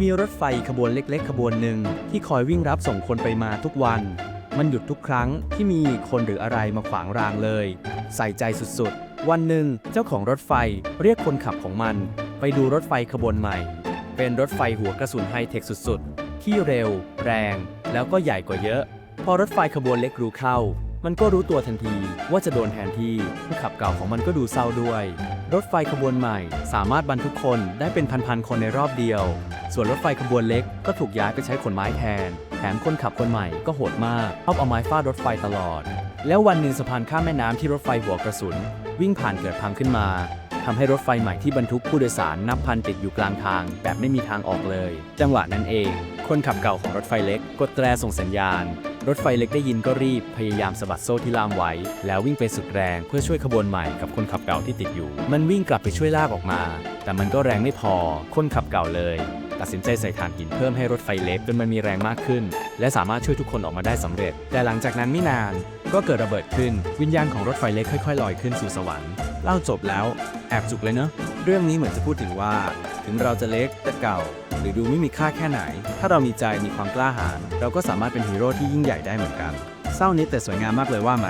มีรถไฟขบวนเล็กๆ ขบวนหนึ่งที่คอยวิ่งรับส่งคนไปมาทุกวัน มันหยุดทุกครั้งที่มีคนหรืออะไรมาขวางรางเลย ใส่ใจสุดๆ วันหนึ่งเจ้าของรถไฟเรียกคนขับของมัน ไปดูรถไฟขบวนใหม่ เป็นรถไฟหัวกระสุนไฮเทคสุดๆ ที่เร็ว แรง แล้วก็ใหญ่กว่าเยอะ พอรถไฟขบวนเล็กรู้เข้า มันก็รู้ตัวทันทีว่าจะโดนแทนที่ผู้ขับเก่าของมันก็ดูเศร้าด้วย รถไฟขบวนใหม่ สามารถบรรทุกคนได้เป็นพันๆคนในรอบเดียว ส่วนรถไฟขบวนเล็กก็ถูกย้ายไปใช้ขนไม้แทน แถมคนขับคนใหม่ก็โหดมากชอบเอาไม้ฟาดรถไฟตลอด แล้ววันหนึ่งสะพานข้ามแม่น้ำที่รถไฟหัวกระสุน วิ่งผ่านเกิดพังขึ้นมาทำให้รถไฟใหม่ที่บรรทุกผู้โดยสารนับพันติดอยู่กลางทาง แบบไม่มีทางออกเลย จังหวะนั้นเอง คนขับเก่าของรถไฟเล็กกดแตรส่งสัญญาณ รถไฟเล็กได้ยินก็รีบพยายามสะบัดโซ่ที่ล่ามไว้ แล้ววิ่งไปสุดแรงเพื่อช่วยขบวนใหม่กับคนขับเก่าที่ติดอยู่ มันวิ่งกลับไปช่วยลากออกมา แต่มันก็แรงไม่พอ คนขับเก่าเลย ตัดสินใจใส่ถ่านหินเพิ่มให้รถไฟเล็กจนมันมีแรงมากขึ้น และสามารถช่วยทุกคนออกมาได้สำเร็จ แต่หลังจากนั้นไม่นาน ก็เกิดระเบิดขึ้น วิญญาณของรถไฟเล็กค่อยๆลอยขึ้นสู่สวรรค์เล่าจบแล้วแอบจุกเลยเนอะเรื่องนี้เหมือนจะพูดถึงว่า ถึงเราจะเล็กแต่เก่า หรือดูไม่มีค่าแค่ไหน ถ้าเรามีใจมีความกล้าหาญเราก็สามารถเป็นฮีโร่ที่ยิ่งใหญ่ได้เหมือนกัน เศร้านิดแต่สวยงามมากเลยว่าไหม